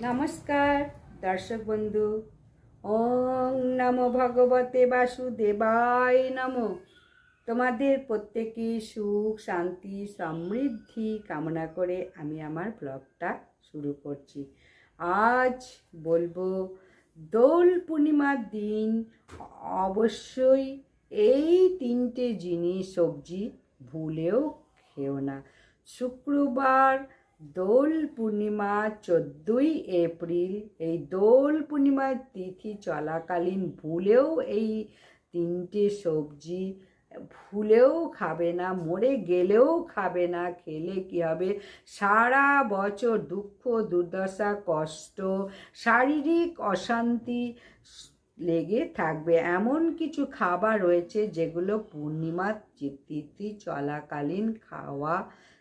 নমস্কার, দর্শক বন্ধু। ওং নমো ভগবতে বাসুদেবায় নমো। তোমাদের প্রত্যেকে সুখ, শান্তি, সমৃদ্ধি কামনা করে আমি আমার ব্লগটা শুরু করছি। আজ বলব, দোল পূর্ণিমার দিন অবশ্যই এই তিনটে জিনিস সবজি ভুলেও খেও না। শুক্রবার দোল পূর্ণিমা চোদ্দোই এপ্রিল, এই দোল পূর্ণিমার তিথি চলাকালীন ভুলেও এই তিনটে সবজি ভুলেও খাবে না, মরে গেলেও খাবে না, খেলে কি হবে? সারা বছর দুঃখ, দুর্দশা, কষ্ট, শারীরিক অশান্তি লেগে থাকবে। এমন কিছু খাবার রয়েছে যেগুলো পূর্ণিমা তিথি চলাকালীন খাওয়া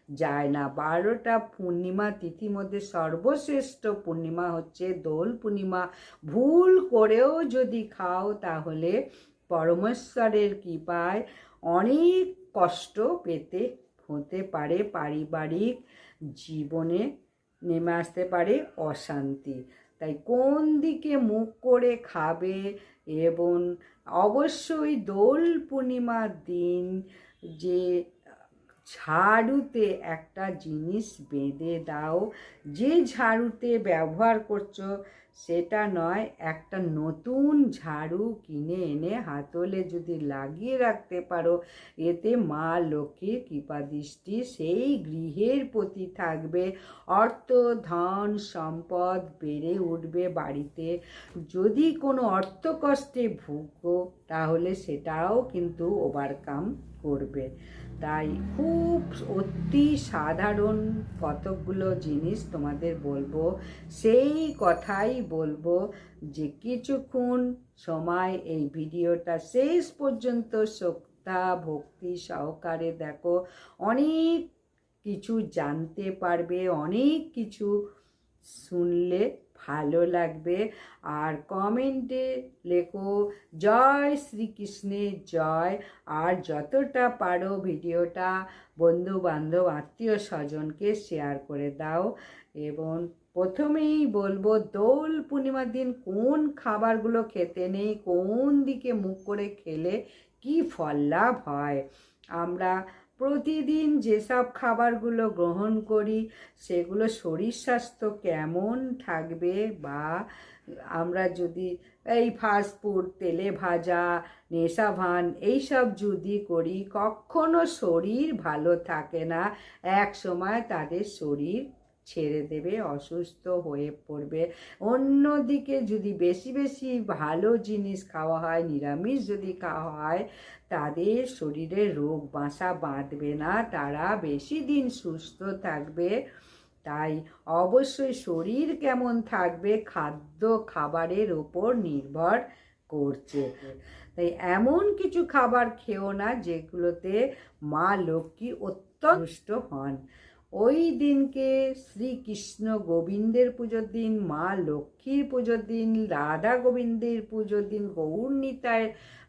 যায় না। বারোটা পূর্ণিমা, তিথির মধ্যে সর্বশ্রেষ্ঠ পূর্ণিমা হচ্ছে দোল পূর্ণিমা। ভুল করেও যদি খাও তাহলে পরমেশ্বরের কৃপায় অনেক কষ্ট পেতে হতে পারে, পারিবারিক জীবনে নেমে আসতে পারে অশান্তি। তাই কোন দিকে মুখ করে খাবে এবং অবশ্যই দোল পূর্ণিমার দিন যে ঝাড়ুতে একটা জিনিস বেঁধে দাও। যে ঝাড়ুতে ব্যবহার করছ, সেটা নয়, একটা নতুন ঝাড়ু কিনে এনে হাতলে যদি লাগিয়ে রাখতে পারো, এতে মা লক্ষ্মীর কৃপাদৃষ্টি সেই গৃহের প্রতি থাকবে। অর্থ, ধন, সম্পদ বেড়ে উঠবে বাড়িতে। যদি কোনো অর্থ কষ্টে ভুগো, তাহলে সেটাও কিন্তু ওভারকাম করবে। তাই খুব অতি সাধারণ কতকগুলো জিনিস তোমাদের বলব। সেই কথাই বলব যে কিছুক্ষণ সময় এই ভিডিওটা শেষ পর্যন্ত শ্রদ্ধা ভক্তি সহকারে দেখো। অনেক কিছু জানতে পারবে, অনেক কিছু শুনলে ভালো লাগবে। আর কমেন্টে লেখো, জয় শ্রীকৃষ্ণের জয়। আর যতটা পারো ভিডিওটা বন্ধু বান্ধব আত্মীয় স্বজনকে শেয়ার করে দাও। এবং প্রথমেই বলব, দোল পূর্ণিমার দিন কোন খাবারগুলো খেতে নেই, কোন দিকে মুখ করে খেলে কি ফল লাভ হয়? আমরা প্রতিদিন যেসব খাবারগুলো গ্রহণ করি, সেগুলো শরীর স্বাস্থ্য কেমন থাকবে বা আমরা যদি এই ফাস্টফুড তেলে ভাজা, নেশা ভান এইসব যদি করি, কখনো শরীর ভালো থাকে না। এক সময় তাদের শরীর ছেড়ে দেবে, অসুস্থ হয়ে পড়বে। অন্যদিকে যদি বেশি বেশি ভালো জিনিস খাওয়া হয়, নিরামিষ যদি খাওয়া হয়, তাদের শরীরে রোগ বাসা বাঁধবে না। তারা বেশি দিন সুস্থ থাকবে। তাই অবশ্যই শরীর কেমন থাকবে, খাদ্য খাবারের ওপর নির্ভর করছে। তাই এমন কিছু খাবার খেও না যেগুলোতে মা লক্ষ্মী অত্যন্ত হন। ওই দিনকে শ্রীকৃষ্ণ গোবিন্দের পুজোর দিন, মা লক্ষ্মীর পুজোর দিন, রাধা গোবিন্দের পুজোর দিন গৌরনীতায়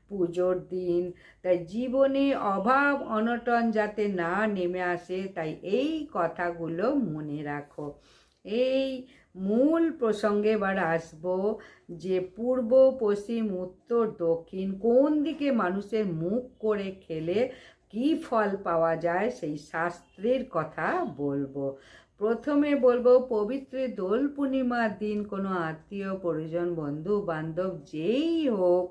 পুজোর দিন। তাই জীবনে অভাব, অনটন যাতে না নেমে আসে, তাই এই কথাগুলো মনে রাখো। এই মূল প্রসঙ্গে এবার আসব যে পূর্ব, পশ্চিম, উত্তর, দক্ষিণ কোন দিকে মানুষের মুখ করে খেলে কি ফল পাওয়া যায় সেই শাস্ত্রের কথা বলব। প্রথমে বলব, পবিত্র দোল পূর্ণিমার দিন কোনো আত্মীয়, পরিজন, বন্ধু, বান্ধব যেই হোক,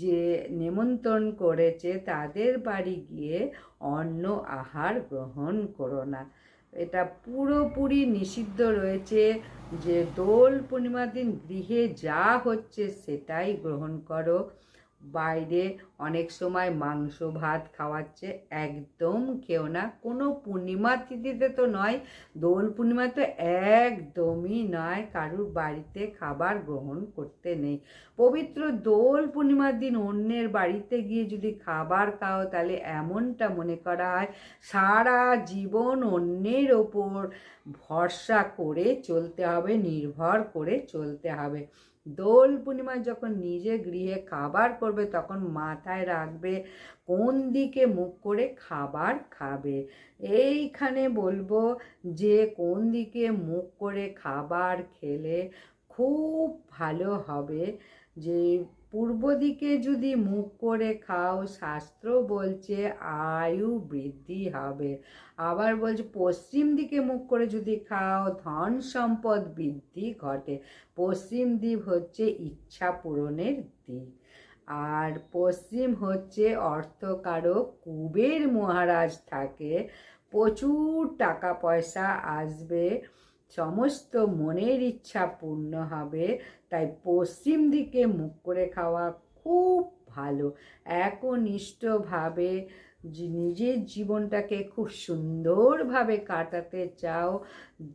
যে নিমন্ত্রণ করেছে তাদের বাড়ি গিয়ে অন্ন আহার গ্রহণ করো না। এটা পুরোপুরি নিষিদ্ধ রয়েছে যে দোল পূর্ণিমার দিন গৃহে যা হচ্ছে সেটাই গ্রহণ করো। বাইরে অনেক সময় মাংস, ভাত খাওয়াচ্ছে। একদম কেউ না। কোনো পূর্ণিমা তিথিতে তো নয়, দোল পূর্ণিমা তো একদমই নয়। কারুর বাড়িতে খাবার গ্রহণ করতে নেই। পবিত্র দোল পূর্ণিমার দিন অন্যের বাড়িতে গিয়ে যদি খাবার খাও, তাহলে এমনটা মনে করা হয়, সারা জীবন অন্যের ওপর ভরসা করে চলতে হবে, নির্ভর করে চলতে হবে। দোল পূর্ণিমায় যখন নিজে গৃহে খাবার করবে, তখন মাথায় রাখবে কোন দিকে মুখ করে খাবার খাবে। এইখানে বলব যে কোন দিকে মুখ করে খাবার খেলে খুব ভালো হবে যে পূর্ব দিকে যদি মুখ করে খাও, শাস্ত্র বলছে আয়ু বৃদ্ধি হবে। আবার বলছে, পশ্চিম দিকে মুখ করে যদি খাও, ধন সম্পদ বৃদ্ধি ঘটে। পশ্চিম দিক হচ্ছে ইচ্ছা পূরণের দিক। আর পশ্চিম হচ্ছে অর্থকারক কুবের মহারাজ থাকে। প্রচুর টাকা পয়সা আসবে। সমস্ত মনের ইচ্ছা পূর্ণ হবে, তাই পশ্চিম দিকে মুখ করে খাওয়া খুব ভালো। একনিষ্ঠভাবে নিজের জীবনটাকে খুব সুন্দরভাবে কাটাতে চাও।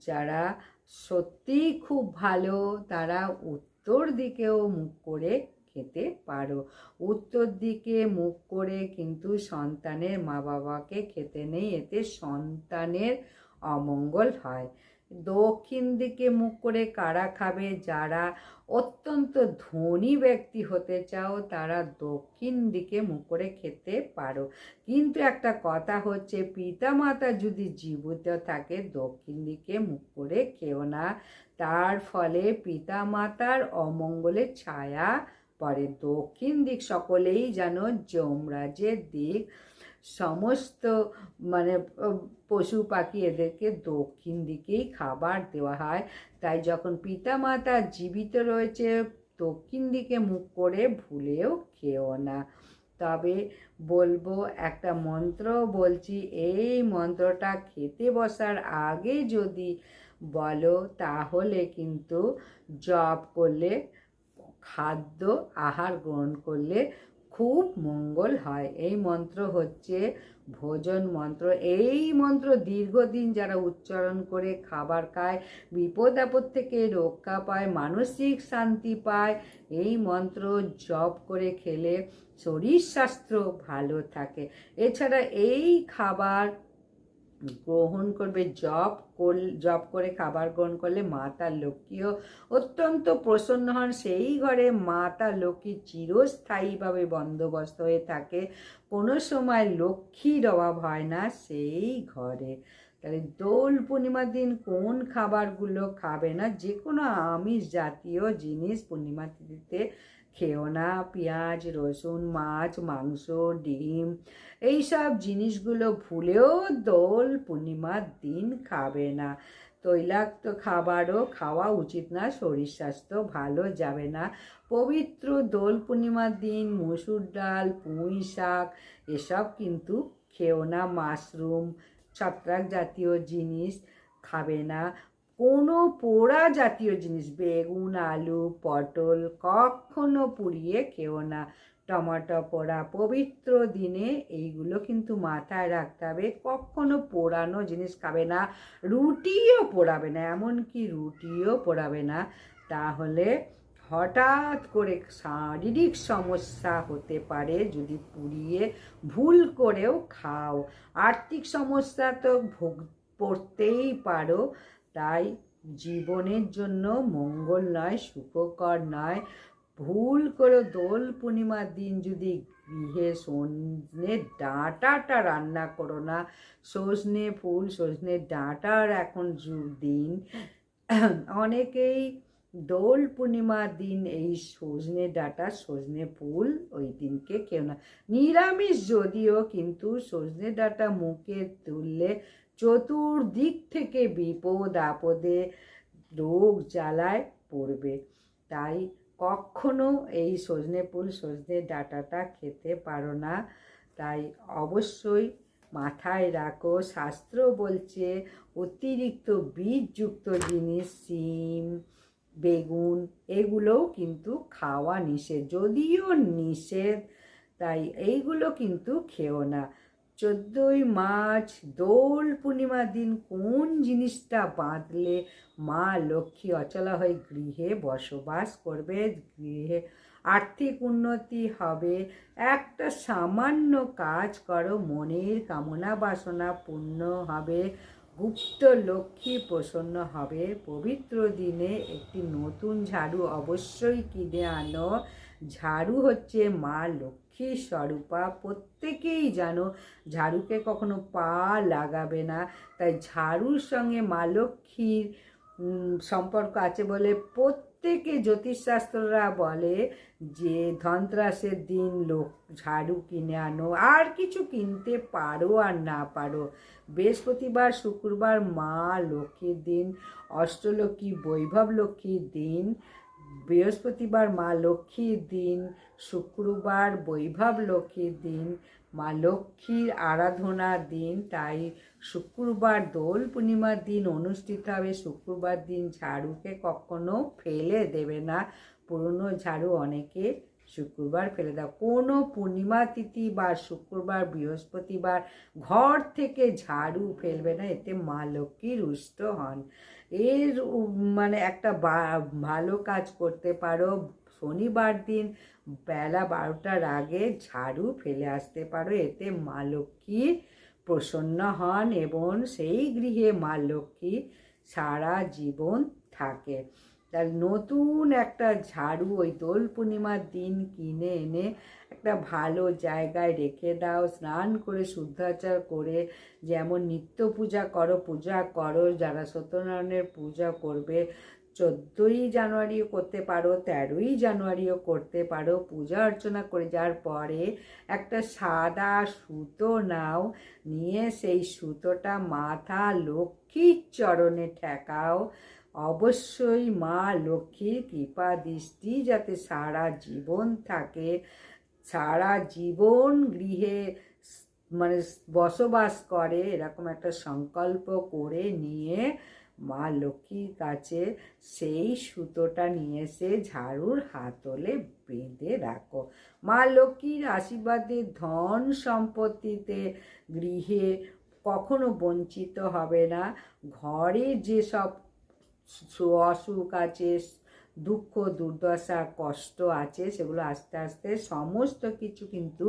যারা সত্যিই খুব ভালো, তারা উত্তর দিকেও মুখ করে খেতে পারো। উত্তর দিকে মুখ করে কিন্তু সন্তানের মা বাবাকে খেতে নেই, এতে সন্তানের অমঙ্গল হয়। দক্ষিণ দিকে মুখ করে কারা খাবে? যারা অত্যন্ত ধনী ব্যক্তি হতে চাও, তারা দক্ষিণ দিকে মুখ করে খেতে পারো। কিন্তু একটা কথা হচ্ছে, পিতামাতা যদি জীবিত থাকে, দক্ষিণ দিকে মুখ করে খেও না। তার ফলে পিতামাতার অমঙ্গলের ছায়া পড়ে। দক্ষিণ দিক সকলেই যেন যমরাজের দিক সমস্ত মানে পশু পাখি এদেরকে দক্ষিণ দিকেই খাবার দেওয়া হয়। তাই যখন পিতামাতা জীবিত রয়েছে, দক্ষিণ দিকে মুখ করে ভুলেও খেও না। তবে বলব, একটা মন্ত্র বলছি, এই মন্ত্রটা খেতে বসার আগে যদি বলো, তাহলে কিন্তু জপ করলে, খাদ্য আহার গ্রহণ করলে খুব মঙ্গল হয়। এই মন্ত্র হচ্ছে ভোজন মন্ত্র। এই মন্ত্র দীর্ঘদিন যারা উচ্চারণ করে খাবার খায়, বিপদ আপদ থেকে রক্ষা পায়, মানসিক শান্তি পায়, এই মন্ত্র জপ করে খেলে শরীর স্বাস্থ্য ভালো থাকে। এছাড়া এই খাবার গ্রহণ করবে, জপ কর, জপ করে খাবার গ্রহণ করলে মাতা লক্ষ্মীও অত্যন্ত প্রসন্ন হন। সেই ঘরে মাতা লক্ষ্মী চিরস্থায়ীভাবে বন্দোবস্ত হয়ে থাকে। কোনো সময় লক্ষ্মীর অভাব হয় না সেই ঘরে। তাহলে দোল পূর্ণিমার দিন কোন খাবারগুলো খাবে না? যে কোনো আমিষ জাতীয় জিনিস পূর্ণিমা তিথিতে খেও না। পেঁয়াজ, রসুন, মাছ, মাংস, ডিম, এইসব জিনিসগুলো ভুলেও দোল পূর্ণিমার দিন খাবে না। তৈলাক্ত খাবারও খাওয়া উচিত না, শরীর স্বাস্থ্য ভালো যাবে না। পবিত্র দোল পূর্ণিমার দিন মসুর ডাল, পুঁই শাক, এসব কিন্তু খেও না। মাশরুম ছত্রাক জাতীয় জিনিস খাবে না। কোনো পোড়া জাতীয় জিনিস, বেগুন, আলু, পটল কখনো পুড়িয়ে খেও না। টমেটো, পোড়া, পবিত্র দিনে এইগুলো কিন্তু মাথায় রাখতে হবে। কখনো পোড়ানো জিনিস খাবে না, রুটিও পোড়াবে না, এমনকি রুটিও পোড়াবে না। তাহলে হঠাৎ করে শারীরিক সমস্যা হতে পারে, যদি পুড়িয়ে ভুল করেও খাও। আর্থিক সমস্যা তো ভোগ পড়তেই পারো, তাই জীবনের জন্য মঙ্গল নয়, সুখকর নয়। ভুল করে দোল পূর্ণিমার দিন যদি গৃহে সজনে ডাঁটাটা রান্না করো না, সজনে ফুল, সজনে ডাঁটার এখন যুগ দিন। অনেকেই দোল পূর্ণিমার দিন এই সজনে ডাটা, সজনে ফুল ওই দিনকে কেউ না। নিরামিষ যদিও কিন্তু সজনে ডাটা মুখে তুললে চতুর্দিক থেকে বিপদ, আপদে রোগ জ্বালায় পড়বে। তাই কখনো এই সজনে ফুল, সজনে ডাটাটা খেতে পারো না। তাই অবশ্যই মাথায় রাখো, শাস্ত্র বলছে অতিরিক্ত বীজযুক্ত জিনিস, সিম বেগুন এগুলোও কিন্তু খাওয়া নিষেধ, যদিও নিষেধ, তাই এইগুলো কিন্তু খেও না। চোদ্দোই মার্চ, দোল পূর্ণিমার দিন কোন জিনিসটা বাঁধলে মা লক্ষ্মী অচলা হয়ে গৃহে বসবাস করবে? গৃহে আর্থিক উন্নতি হবে। একটা সামান্য কাজ করো, মনের কামনা বাসনা পূর্ণ হবে। গুপ্ত লক্ষ্মী প্রসন্ন হবে। পবিত্র দিনে একটি নতুন ঝাড়ু অবশ্যই কিনে আনো। ঝাড়ু হচ্ছে মা লক্ষ্মী স্বরূপা। প্রত্যেকেই জানো, ঝাড়ুকে কখনো পা লাগাবে না। তাই ঝাড়ুর সঙ্গে মা লক্ষ্মীর সম্পর্ক আছে বলে প্রত্যেকে জ্যোতিষশাস্ত্ররা বলে যে ধনত্রাসের দিন লোক ঝাড়ু কিনে আনো, আর কিছু কিনতে পারো আর না পারো। বৃহস্পতিবার, শুক্রবার, মা লক্ষ্মীর দিন, অষ্টলক্ষ্মী, বৈভব লক্ষ্মীর দিন, বৃহস্পতিবার, মা লক্ষ্মীর দিন, শুক্রবার, বৈভব লক্ষ্মীর দিন, মা লক্ষ্মীর আরাধনার দিন, তাই শুক্রবার দোল পূর্ণিমার দিন অনুষ্ঠিত হবে। শুক্রবার দিন ঝাড়ুকে কখনো ফেলে দেবে না। পুরনো ঝাড়ু অনেকে শুক্রবার ফেলে দাও। কোনো পূর্ণিমা তিথি বা শুক্রবার বৃহস্পতিবার ঘর থেকে ঝাড়ু ফেলবে না, এতে মা লক্ষ্মী রুষ্ট হন। এর মানে একটা ভালো কাজ করতে পারো। শনিবার দিন বেলা বারোটার আগে ঝাড়ু ফেলে আসতে পারো, এতে মা লক্ষ্মী প্রসন্ন হন এবং সেই গৃহে মা লক্ষ্মী সারা জীবন থাকে। তার নতুন একটা ঝাড়ু ওই দোল পূর্ণিমার দিন কিনে এনে একটা ভালো জায়গায় রেখে দাও, স্নান করে, শুদ্ধাচার করে, যেমন নিত্য পূজা করো পূজা করো, যারা সত্যনারায়ণের পূজা করবে চোদ্দোই জানুয়ারিও করতে পারো, তেরোই জানুয়ারিও করতে পারো। পূজা অর্চনা করে যাওয়ার পরে একটা সাদা সুতো নাও, নিয়ে সেই সুতোটা মাথা লক্ষ্মীর চরণে ঠেকাও। অবশ্যই মা লক্ষ্মীর কৃপা দৃষ্টি যাতে সারা জীবন থাকে। সারা জীবন গৃহে মানে বসবাস করে, এরকম একটা সংকল্প করে নিয়ে মা লক্ষ্মীর কাছে সেই সুতোটা নিয়ে এসে ঝাড়ুর হাতলে বেঁধে রাখো। মা লক্ষ্মীর আশীর্বাদে ধন সম্পত্তিতে গৃহে কখনো বঞ্চিত হবে না। ঘরে যেসব অসুখ আছে, দুঃখ, দুর্দশা, কষ্ট আছে, সেগুলো আস্তে আস্তে সমস্ত কিছু কিন্তু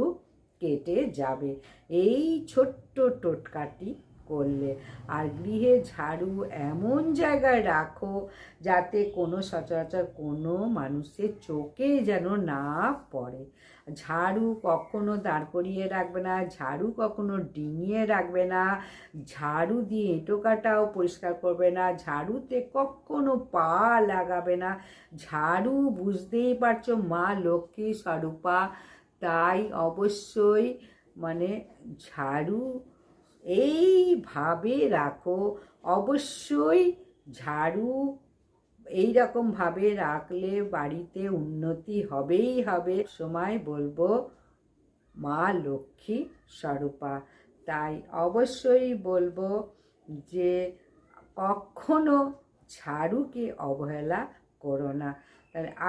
কেটে যাবে। এই ছোট্ট টোটকাটি করলে। আর গৃহে ঝাড়ু এমন জায়গায় রাখো যাতে কোনো সচরাচর কোনো মানুষের চোখে যেন না পড়ে। ঝাড়ু কখনো দাঁড় করিয়ে রাখবে না, ঝাড়ু কখনো ডিঙিয়ে রাখবে না, ঝাড়ু দিয়ে এঁটো কাটাও পরিষ্কার করবে না, ঝাড়ুতে কখনো পা লাগাবে না। ঝাড়ু বুঝতেই পারছ মা লক্ষ্মী স্বরূপা, তাই অবশ্যই মানে ঝাড়ু এইভাবে রাখো। অবশ্যই ঝাড়ু এই ভাবে রাখলে বাড়িতে উন্নতি হবেই হবে। সময় বলব মা লক্ষ্মী স্বরূপা। তাই অবশ্যই বলব যে কখনো ঝাড়ুকে অবহেলা করো না।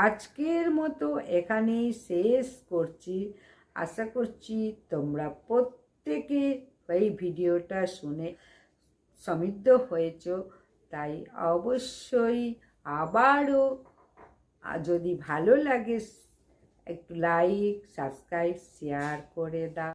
আজকের মতো এখানেই শেষ করছি। আশা করছি তোমরা প্রত্যেকে এই ভিডিওটা শুনে সমৃদ্ধ হয়েছ, তাই অবশ্যই আবারও যদি ভালো লাগে, একটু লাইক সাবস্ক্রাইব শেয়ার করে দাও।